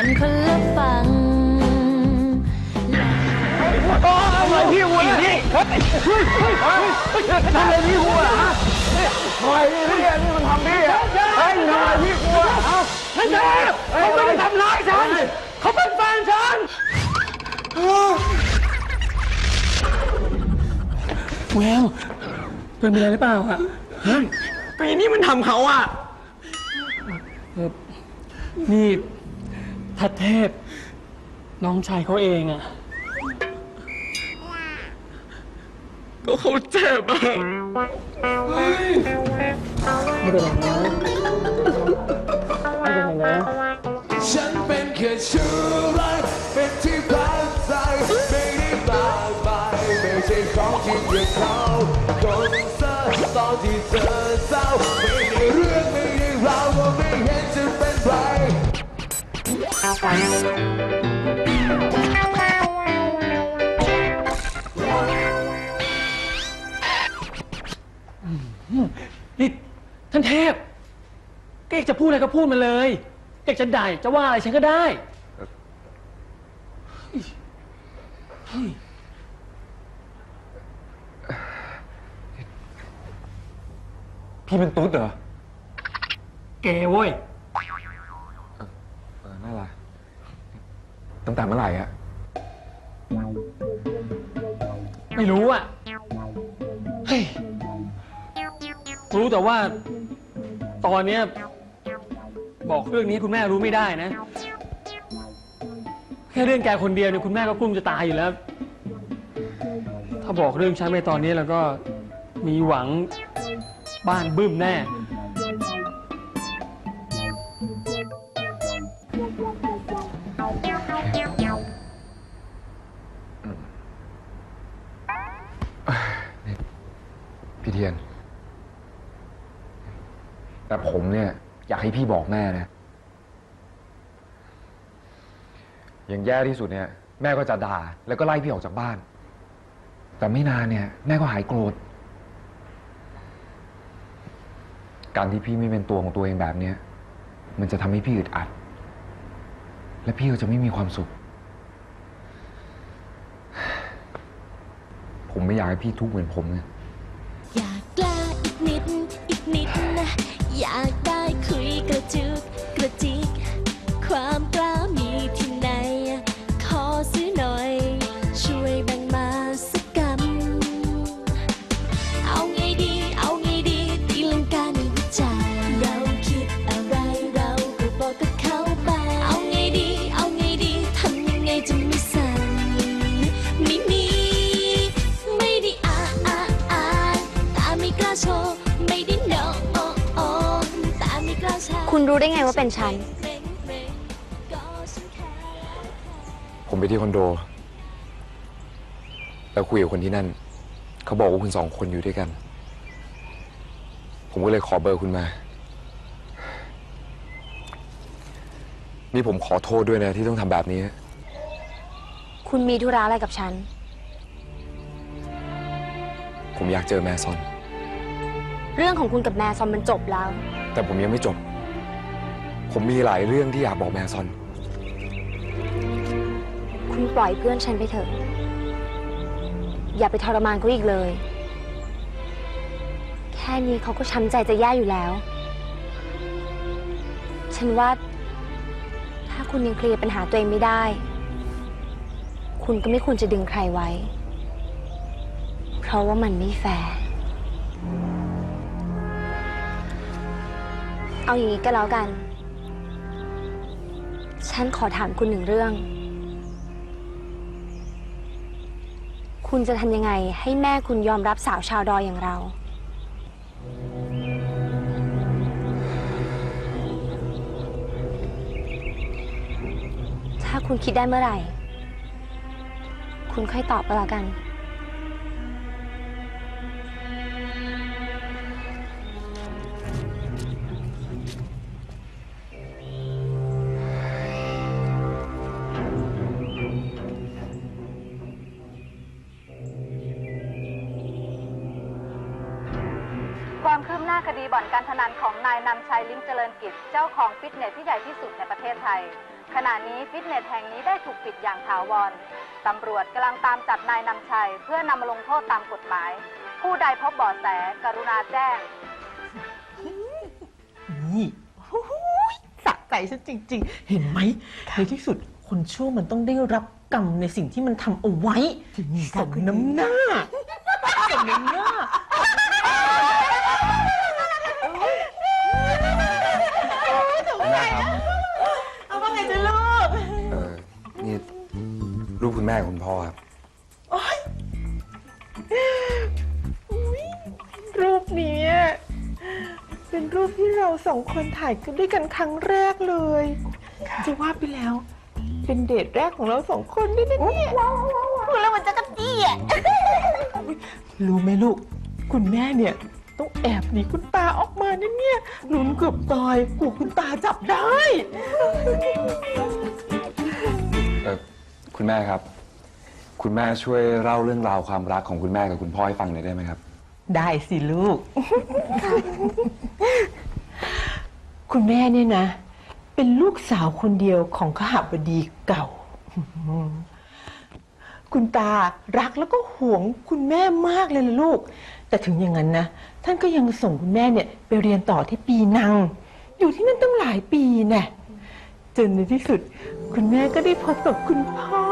กันคนละฝั่งอะไรพี่วัวนี่เฮ้ยเฮ้ยเฮ้ยทำอะไรพี่วัวฮะทำไมพี่พี่นี่มันทำพี่อะเฮ้ยทำไมพี่วัวเอ้าท่านเจ้าเขาไม่ได้ทำร้ายฉันเขาเป็นแฟนฉันแววเป็นอะไรหรือเปล่าอะปีนี้มันทำเขาอะนี่ ทัดเทพ น้องชายเขาเองอะก็เขาเจ็บอะไม่เป็นไรนะ นี่ท่านเทพก็อยากจะพูดอะไรก็พูดมาเลยอยากจะด่าอยากจะว่าอะไรฉันก็ได้พี่เป็นตุ๊ดเหรอ แกเว้ย ตั้งแต่เมื่อไหร่อะไม่รู้อะเฮ้ยรู้แต่ว่า ตอนเนี้ยบอกเรื่องนี้คุณแม่รู้ไม่ได้นะ แค่เรื่องแกคนเดียวเนี่ยคุณแม่ก็กลุ้มจะตายอยู่แล้ว ถ้าบอกเรื่องฉันไปตอนนี้แล้วก็มีหวังบ้านบึ้มแน่ แม่นะอย่างแย่ที่สุดเนี่ย แม่ก็จะด่า แล้วก็ไล่พี่ออกจากบ้าน แต่ไม่นานเนี่ย แม่ก็หายโกรธ การที่พี่ไม่เป็นตัวของตัวเองแบบเนี้ยมันจะทำให้พี่อึดอัด และพี่ก็จะไม่มีความสุข ผมไม่อยากให้พี่ทุกข์เหมือนผมไงอยากกล้าอีกนิด อีกนิดนะ อยาก ได้ไงว่าเป็นฉันก็ฉันแค่ผมไปที่คอนโด แล้วคุยกับคนที่นั่น เขาบอกว่าคุณสองคนอยู่ด้วยกัน ผมก็เลยขอเบอร์คุณมา นี่ผมขอโทษด้วยนะที่ต้องทำแบบนี้ คุณมีธุระอะไรกับฉัน ผมอยากเจอแม่ซอน เรื่องของคุณกับแม่ซอมมันจบแล้ว แต่ผมยังไม่จบ ผมมีหลายเรื่องที่อยากบอกแมซอน คุณปล่อยเพื่อนฉันไปเถอะ อย่าไปทรมานเขาอีกเลย แค่นี้เขาก็ช้ำใจจะแย่อยู่แล้ว ฉันว่า ถ้าคุณยังเคลียร์ปัญหาตัวเองไม่ได้ คุณก็ไม่ควรจะดึงใครไว้ เพราะว่ามันไม่แฟร์เอาอย่างนี้ก็แล้วกัน ฉันขอถามคุณหนึ่งเรื่อง คุณจะทำยังไงให้แม่คุณยอมรับสาวชาวดอยอย่างเรา ถ้าคุณคิดได้เมื่อไหร่ คุณค่อยตอบก็แล้วกัน บหน้าคดีบ่อนการพนันของนายนำชัยลิ้มเจริญกิจ เจ้าของฟิตเนสที่ใหญ่ที่สุดในประเทศไทย ขณะนี้ฟิตเนสแห่งนี้ได้ถูกปิดอย่างถาวรตำรวจกำลังตามจับนายนำชัย เพื่อนำมาลงโทษตามกฎหมาย ผู้ใดพบเบาะแสกรุณาแจ้ง นี่โอ้โหสะใจฉันจริง ๆ เห็นไหมในที่สุดคนชั่วมันต้องได้รับกรรมในสิ่งที่มันทำเอาไว้สมน้ำหน้าสมน้ำหน้า รูปคุณแม่กับคุณพ่อครับรูปนี้เป็นรูปที่เราสองคนถ่ายกันด้วยกันครั้งแรกเลย จะว่าไปแล้ว เป็นเดทแรกของเราสองคนด้วยนะเนี่ยพูดแล้วมันจะกระจี้อะรู้ไหมลูก คุณแม่เนี่ยต้องแอบหนีคุณตาออกมานะเนี่ยลุ้นเกือบตายกลัวคุณตาจับได้ เออคุณแม่ครับ คุณแม่ช่วยเล่าเรื่องราวความรักของคุณแม่กับคุณพ่อให้ฟังหน่อยได้ไหมครับ ได้สิลูก คุณแม่เนี่ยนะ เป็นลูกสาวคนเดียวของขหบดีเก่า คุณตารักแล้วก็หวงคุณแม่มากเลยล่ะลูก แต่ถึงอย่างนั้นนะ ท่านก็ยังส่งคุณแม่เนี่ยไปเรียนต่อที่ปีนัง อยู่ที่นั่นตั้งหลายปีแน่จนในที่สุด คุณแม่ก็ได้พบกับคุณพ่อ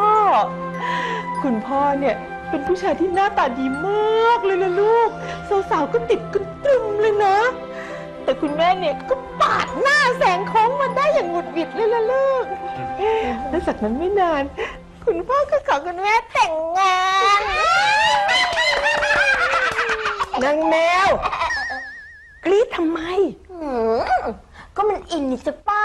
คุณพ่อเนี่ยเป็นผู้ชายที่หน้าตาดีมากเลยนะลูก สาวๆก็ติดกันตรึมเลยนะ แต่คุณแม่เนี่ยก็ปาดหน้าแสงโค้งมันได้อย่างหงุดหวิดเลยล่ะลูก และจากนั้นไม่นาน คุณพ่อก็ขอคุณแม่แต่งงานนางแมวกรี๊ดทำไม ก็มันอินนี่จะป้า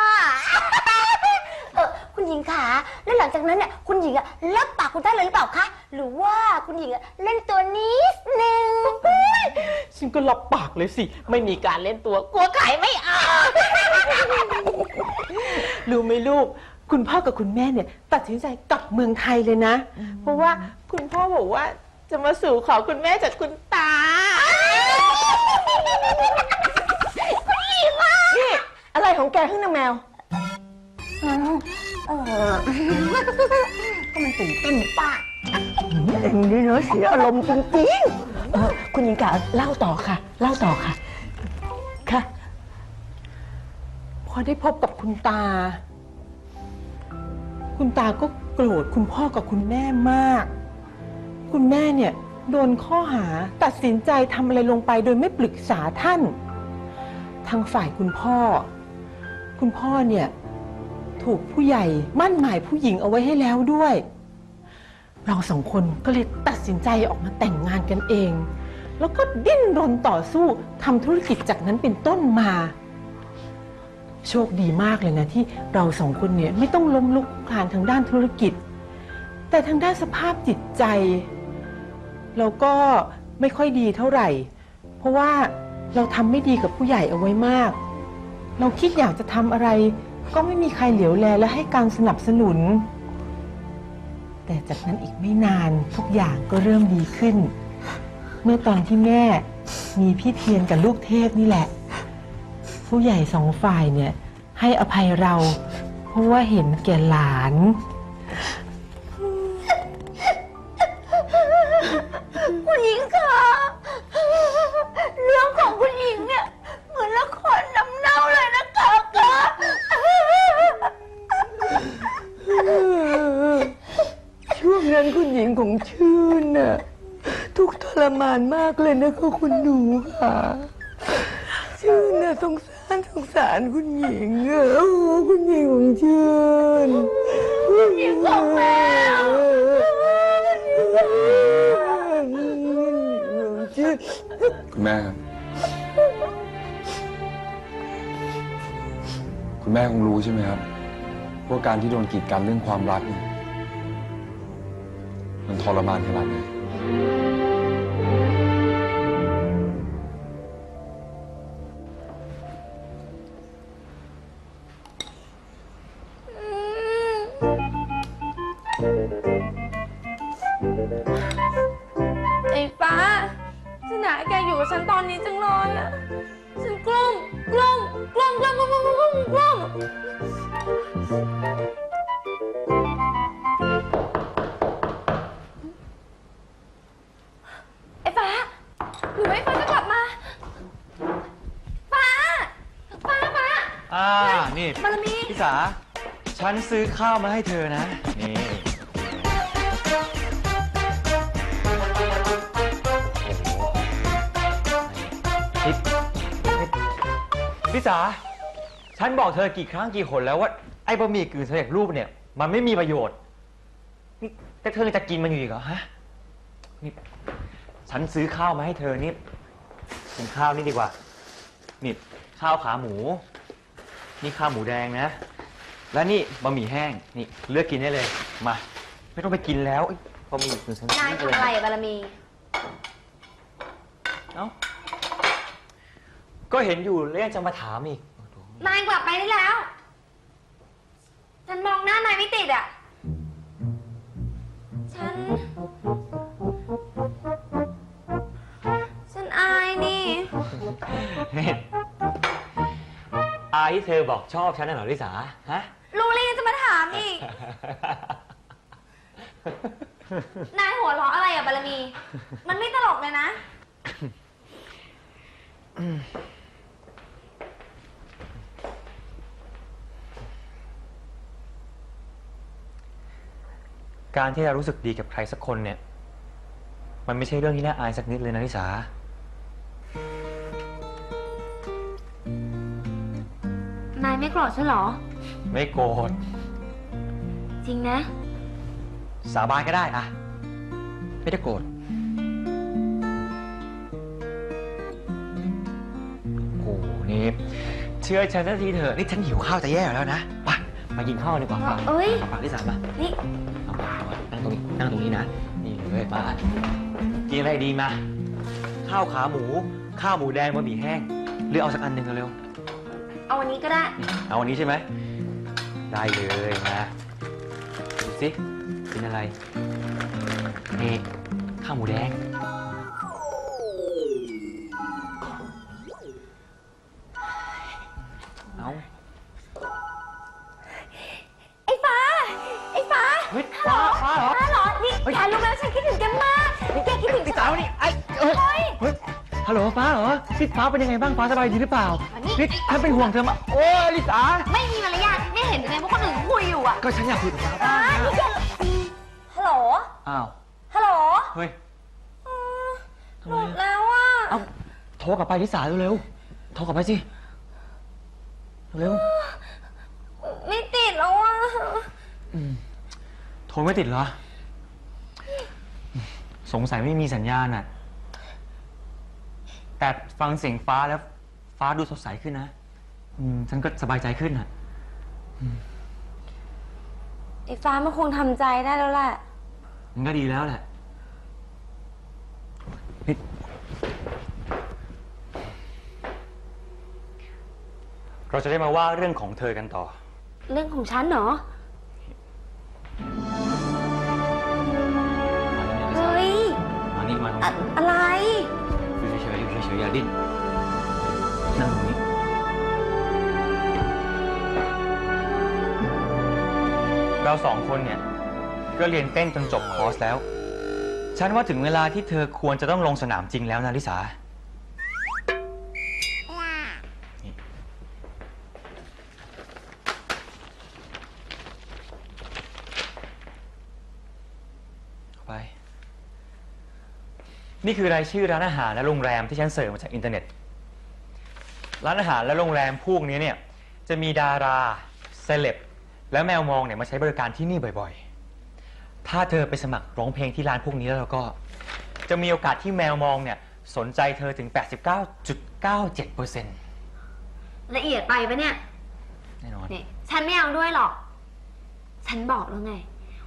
ขาแล้วหลังจากนั้นเนี่ยคุณหญิงอะรับปากคุณท่านเลยหรือเปล่าคะหรือว่าคุณหญิงอะเล่นตัวนิดนึงฉันก็รับปากเลยสิ ไม่มีการเล่นตัวกลัวขายไม่ออกรู้ไหมลูก คุณพ่อกับคุณแม่เนี่ย ตัดสินใจกลับเมืองไทยเลยนะ เพราะว่าคุณพ่อบอกว่าจะมาสู่ขอคุณแม่จากคุณตานี่อะไรของแกข้างนางแมว เออ ก็มันตื่นเต้นป้าเอ็งนี่เนาะเสียอารมณ์จริงๆเออคุณหญิงกาเล่าต่อค่ะ เล่าต่อค่ะ ค่ะ พอได้พบกับคุณตา คุณตาก็โกรธคุณพ่อกับคุณแม่มาก คุณแม่เนี่ยโดนข้อหาตัดสินใจทำอะไรลงไปโดยไม่ปรึกษาท่าน ทางฝ่ายคุณพ่อ คุณพ่อเนี่ย ถูกผู้ใหญ่ มั่นหมายผู้หญิงเอาไว้ให้แล้วด้วย เราสองคนก็เลยตัดสินใจออกมาแต่งงานกันเอง แล้วก็ดิ้นรนต่อสู้ทำธุรกิจจากนั้นเป็นต้นมา โชคดีมากเลยนะที่เราสองคนเนี่ยไม่ต้องล้มลุกคลานทางด้านธุรกิจ แต่ทางด้านสภาพจิตใจเราก็ไม่ค่อยดีเท่าไหร่ เพราะว่าเราทำไม่ดีกับผู้ใหญ่เอาไว้มาก เราคิดอยากจะทำอะไร ก็ไม่มีใครเหลียวแลและให้การสนับสนุน แต่จากนั้นอีกไม่นานทุกอย่างก็เริ่มดีขึ้น เมื่อตอนที่แม่มีพี่เทียนกับลูกเทพนี่แหละ ผู้ใหญ่สองฝ่ายเนี่ยให้อภัยเราเพราะว่าเห็นแก่หลานานมากเลยนะคะคุณหนูค่ะชื่นน่ะสงสารสงสารคุณหญิงอะโอ้คุณหญิงของชื่นคุณหญิงของแม่ชื่นคุณแม่ครับ คุณแม่คงรู้ใช่ไหมครับว่าการที่โดนกีดกันเรื่องความรักนี่มันทรมานขนาดไหน ไอ้ฟ้าฉันอยากให้แกอยู่กับฉันตอนนี้จังเลยอะฉันกล้องกล้องกล้องกล้องกล้องกล้องไอ้ฟ้าหรือไอ้ฟ้าจะกลับมา ฟ้า ฟ้าฟ้า อ่า นี่บารมี พี่สา ฉันซื้อข้าวมาให้เธอนะ นี่ พี่สาฉันบอกเธอกี่ครั้งกี่หนแล้วว่าไอ้บะหมี่กึ่งสำเร็จรูปเนี่ย มันไม่มีประโยชน์นี่แต่เธอจะกินมันอยู่อีกเหรอฮะนี่ฉันซื้อข้าวมาให้เธอนี่กินข้าวนี่ดีกว่า นี่ข้าวขาหมู นี่ข้าวหมูแดงนะ และนี่บะหมี่แห้ง นี่เลือกกินได้เลย มา ไม่ต้องไปกินแล้วเอ้ยบะหมี่ถึงฉันนายทำอะไรอะบารมี เอ้า ก็เห็นอยู่แล้วยังจะมาถามอีก นายกลับไปได้แล้ว ฉันมองหน้านายไม่ติดอะ ฉัน ฉันอายนี่นี่อายที่เธอบอกชอบฉันน่ะเหรอลิสาฮะ รู้เลยยังจะมาถามอีก นายหัวเราะอะไรอะบารมี มันไม่ตลกเลยนะ การที่เรารู้สึกดีกับใครสักคนเนี่ย มันไม่ใช่เรื่องที่น่าอายสักนิดเลยนะลิสา นายไม่โกรธฉันเหรอ ไม่โกรธ จริงนะ สาบานก็ได้อะไม่ได้โกรธโอ้โหนี่เชื่อฉันสักทีเถอะนี่ฉันหิวข้าวจะแย่อยู่แล้วนะไปมากินข้าวดีกว่าฟังเอ้ยฟังลิสามานี่ นั่งตรงนี้นั่งตรงนี้นะ นี่เลยมากินอะไรดีมา ข้าวขาหมู ข้าวหมูแดงบะหมี่แห้งเลือกเอาสักอันหนึ่งเร็วเอาวันนี้ก็ได้ๆนี่เอาอันนี้ใช่ไหม ได้เลยนะดูสิกินอะไรนี่ข้าวหมูแดง แกรู้ไหมว่าฉันคิดถึงแกมากแกคิดถึงพี่สาวนี่ไอ้เอ้ยเฮ้ยฮัลโหลฟ้าเหรอพี่ฟ้าเป็นยังไงบ้างฟ้าสบายดีหรือเปล่าพี่ฉันเป็นห่วงเธอมากโอ้ยลิสาไม่มีมารยาทไม่เห็นไงว่าคนอื่นคุยอยู่อะก็ฉันอยากคุยกับฟ้าบ้างนี่นะแกฮัลโหลอ้าวฮัลโหลเฮ้ยทำหมไมดอะแล้วอะเอ้าโทรกลับไปลิสาเร็วๆโทรกลับไปสิเร็วไม่ติดแล้วอะๆอืมโทรไม่ติดเหรอ สงสัยไม่มีสัญญาณอะ แต่ฟังเสียงฟ้าแล้ว ฟ้าดูสดใสขึ้นนะอืมฉันก็สบายใจขึ้นอะ ไอ้ฟ้ามันคงทำใจได้แล้วแหละ มันก็ดีแล้วแหละนี่เราจะได้มาว่าเรื่องของเธอกันต่อ เรื่องของฉันเหรอ เราสองคนเนี่ย ก็เรียนเต้นจนจบคอร์สแล้ว ฉันว่าถึงเวลาที่เธอควรจะต้องลงสนามจริงแล้วนะลิสา เข้าไป นี่คือรายชื่อร้านอาหารและโรงแรมที่ฉันเสิร์ชมาจากอินเทอร์เน็ต ร้านอาหารและโรงแรมพวกนี้เนี่ย จะมีดารา และแมวมองเนี่ยมาใช้บริการที่นี่บ่อยๆ ถ้าเธอไปสมัครร้องเพลงที่ร้านพวกนี้แล้วเราก็ จะมีโอกาสที่แมวมองเนี่ยสนใจเธอถึง 89.97%ละเอียดไปปะเนี่ย แน่นอน นี่ฉันไม่เอาด้วยหรอก ฉันบอกแล้วไง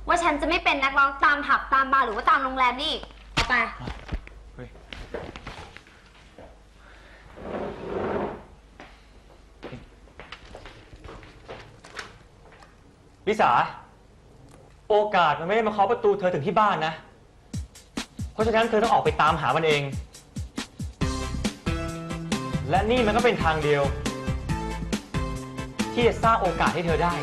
ว่าฉันจะไม่เป็นนักร้องตามผับตามบาร์หรือว่าตามโรงแรมนี่เอาไป เฮ้ย ลิสา โอกาสมันไม่ได้มาเคาะประตูเธอถึงที่บ้านนะ เพราะฉะนั้นเธอต้องออกไปตามหามันเอง และนี่มันก็เป็นทางเดียว ที่จะสร้างโอกาสให้เธอได้